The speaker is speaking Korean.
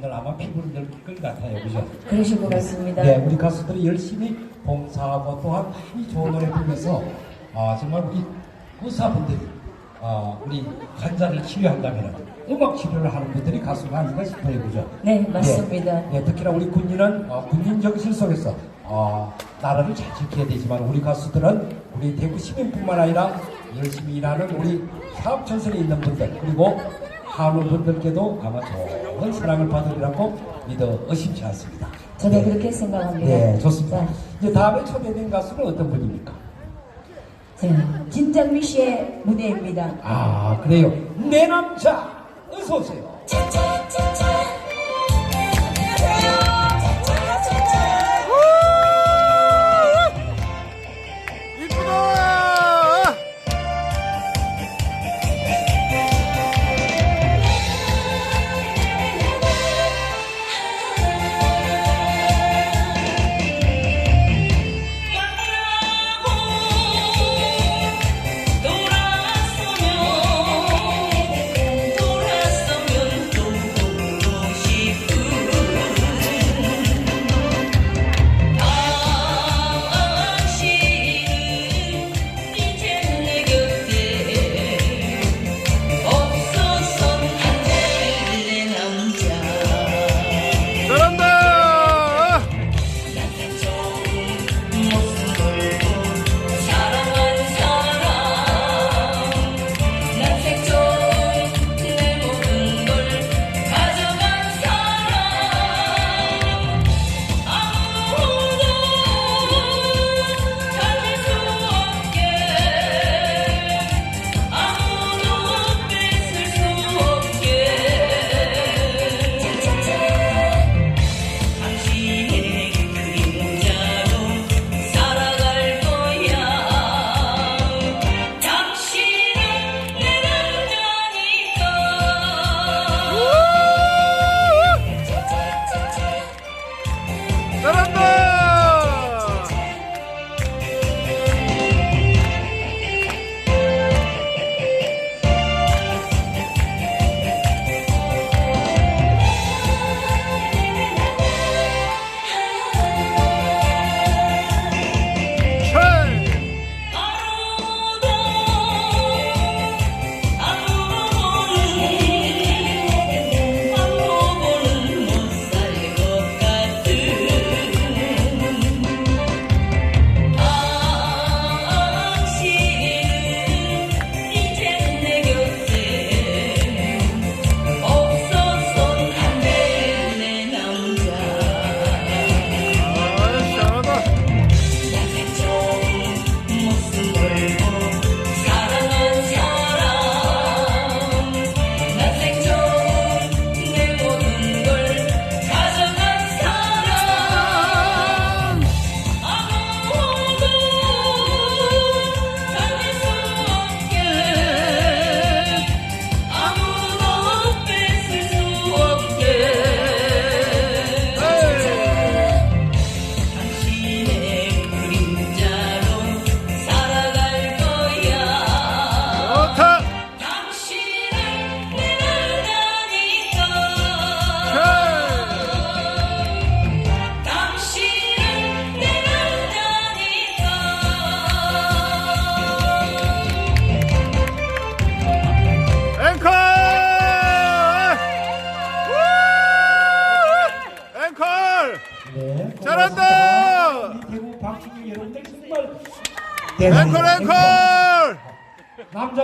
분들 아마 피부를 느낄 것 같아요. 그죠? 그러실 것 같습니다. 네, 우리 가수들이 열심히 봉사하고 또한 많이 좋은 노래 부르면서 아, 정말 우리 의사분들이 아, 우리 환자를 치료한다면 음악 치료를 하는 분들이 가수가 아닌가 싶어요. 그죠? 네, 맞습니다. 네, 네, 특히나 우리 군인은 어, 군인 정신 속에서 어, 나라를 잘 지켜야 되지만 우리 가수들은 우리 대구 시민뿐만 아니라 열심히 일하는 우리 사업 전선에 있는 분들 그리고 한우 분들께도 아마 좋은 사랑을 받으리라고 믿어 의심치 않습니다. 저도 네. 그렇게 생각합니다. 네, 좋습니다. 자, 이제 다음에 초대된 가수는 어떤 분입니까? 자, 진장미 씨의 무대입니다. 아, 그래요. 내 남자, 어서 오세요. 네. 잘한다! 대구 여러분들 정말 앵콜, 앵콜! 남자